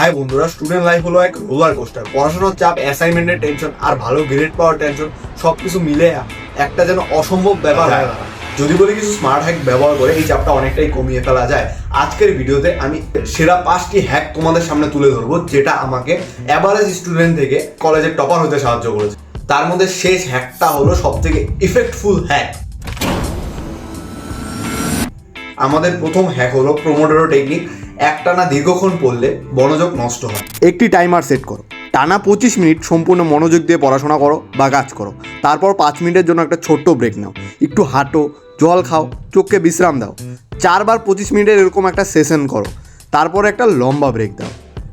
High বন্ধুরা student life হলো এক রোলার কোস্টার পড়াশোনার চাপ অ্যাসাইনমেন্টের টেনশন আর ভালো গ্রেড পাওয়ার টেনশন সব কিছু মিলে একটা যেন অসম্ভব ব্যাপার হয়ে। দাঁড়ায়। যদি বলি কিছু স্মার্ট হ্যাক ব্যবহার করে এই চাপটা অনেকটাই কমিয়ে ফেলা যায়। আজকের ভিডিওতে আমি সেরা পাঁচটি হ্যাক তোমাদের সামনে তুলে ধরবো যেটা আমাকে অ্যাভারেজ স্টুডেন্ট থেকে কলেজের টপার হতে সাহায্য করেছে। তার মধ্যে শেষ হ্যাকটা হলো সব থেকে ইফেক্টফুল হ্যাক আমাদের প্রথম হ্যাক হলো প্রোমোডোরো টেকনিক একটানা দীর্ঘক্ষণ পড়লে মনোযোগ নষ্ট হয়। একটি টাইমার সেট করো। টানা পঁচিশ মিনিট সম্পূর্ণ মনোযোগ দিয়ে পড়াশোনা করো বা কাজ করো। তারপর পাঁচ মিনিটের জন্য একটা ছোট্ট ব্রেক নাও। একটু হাঁটো জল খাও চোখকে বিশ্রাম দাও। চারবার পঁচিশ মিনিটের এরকম একটা সেশন করো। তারপর একটা লম্বা ব্রেক দাও।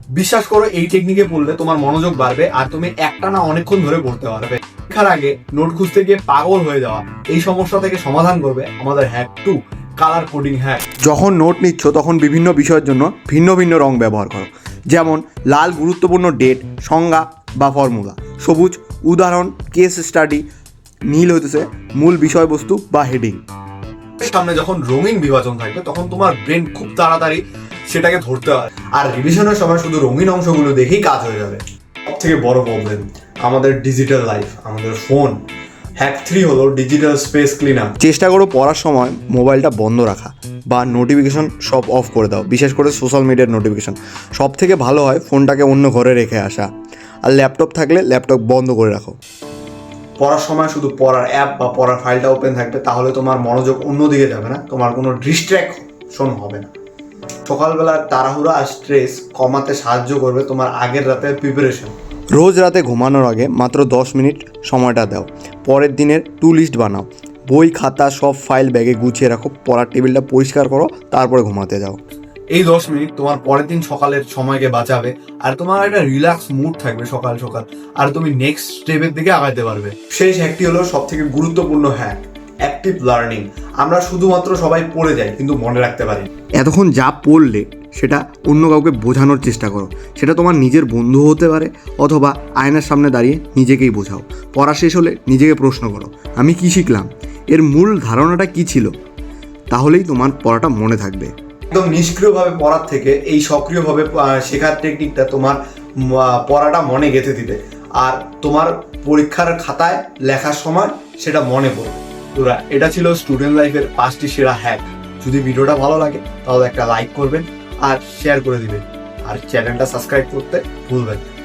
বিশ্বাস করো এই টেকনিকে পড়লে তোমার মনোযোগ বাড়বে আর তুমি একটানা অনেকক্ষণ ধরে পড়তে পারবে। পরীক্ষার আগে নোট খুঁজতে গিয়ে পাগল হয়ে যাওয়া এই সমস্যা থেকে সমাধান করবে আমাদের hack two colour coding hack যখন নোট নিচ্ছ তখন বিভিন্ন বিষয়ের জন্য ভিন্ন ভিন্ন রং ব্যবহার করো। যেমন লাল গুরুত্বপূর্ণ ডেট সংজ্ঞা বা ফর্মুলা সবুজ উদাহরণ কেস স্টাডি নীল হইতেছে মূল বিষয়বস্তু বা হেডিং সামনে যখন রঙিন বিভাজন থাকবে তখন তোমার ব্রেন খুব তাড়াতাড়ি সেটাকে ধরতে হয় আর রিভিশনের সময় শুধু রঙিন অংশগুলো দেখেই কাজ হয়ে যাবে। সব থেকে বড় প্রবলেম আমাদের ডিজিটাল লাইফ আমাদের ফোন হ্যাক থ্রি হলো ডিজিটাল স্পেস ক্লিনার চেষ্টা করো পড়ার সময় মোবাইলটা বন্ধ রাখা বা নোটিফিকেশন সব অফ করে দাও বিশেষ করে সোশ্যাল মিডিয়ার নোটিফিকেশন সব থেকে ভালো হয় ফোনটাকে অন্য ঘরে রেখে আসা। আর ল্যাপটপ থাকলে ল্যাপটপ বন্ধ করে রাখো। পড়ার সময় শুধু পড়ার অ্যাপ বা পড়ার ফাইলটা ওপেন থাকবে তাহলে তোমার মনোযোগ অন্যদিকে যাবে না তোমার কোনো ডিস্ট্র্যাকশন হবে না। সকালবেলার তাড়াহুড়া আর স্ট্রেস কমাতে সাহায্য করবে তোমার আগের রাতের প্রিপারেশন রোজ রাতে ঘুমানোর আগে মাত্র দশ মিনিট সময়টা দাও। পরের দিনের টু লিস্ট বানাও। বই খাতা সব ফাইল ব্যাগে গুছিয়ে রাখো। পড়ার টেবিলটা পরিষ্কার করো তারপরে ঘুমাতে যাও। এই দশ মিনিট তোমার পরের দিন সকালের সময়কে বাঁচাবে আর তোমার একটা রিল্যাক্স মুড থাকবে সকাল সকাল। আর তুমি নেক্সট স্টেপের দিকে আগাইতে পারবে। শেষ হ্যাকটি হলো সব থেকে গুরুত্বপূর্ণ হ্যাক অ্যাক্টিভ লার্নিং আমরা শুধুমাত্র সবাই পড়ে যাই কিন্তু মনে রাখতে পারি। এতক্ষণ যা পড়লে সেটা অন্য কাউকে বোঝানোর চেষ্টা করো। সেটা তোমার নিজের বন্ধু হতে পারে অথবা আয়নার সামনে দাঁড়িয়ে নিজেকেই বোঝাও। পড়া শেষ হলে নিজেকে প্রশ্ন করো, আমি কি শিখলাম? এর মূল ধারণাটা কি ছিল? তাহলেই তোমার পড়াটা মনে থাকবে। একদম নিষ্ক্রিয়ভাবে পড়ার থেকে এই সক্রিয়ভাবে শেখার টেকনিকটা তোমার পড়াটা মনে গেঁথে দিবে। আর তোমার পরীক্ষার খাতায় লেখার সময় সেটা মনে পড়বে। তোরা, এটা ছিল স্টুডেন্ট লাইফের পাঁচটি সেরা হ্যাক যদি ভিডিওটা ভালো লাগে, তাহলে একটা লাইক করবেন। আর শেয়ার করে দিবেন আর চ্যানেলটা সাবস্ক্রাইব করতে ভুলবেন না।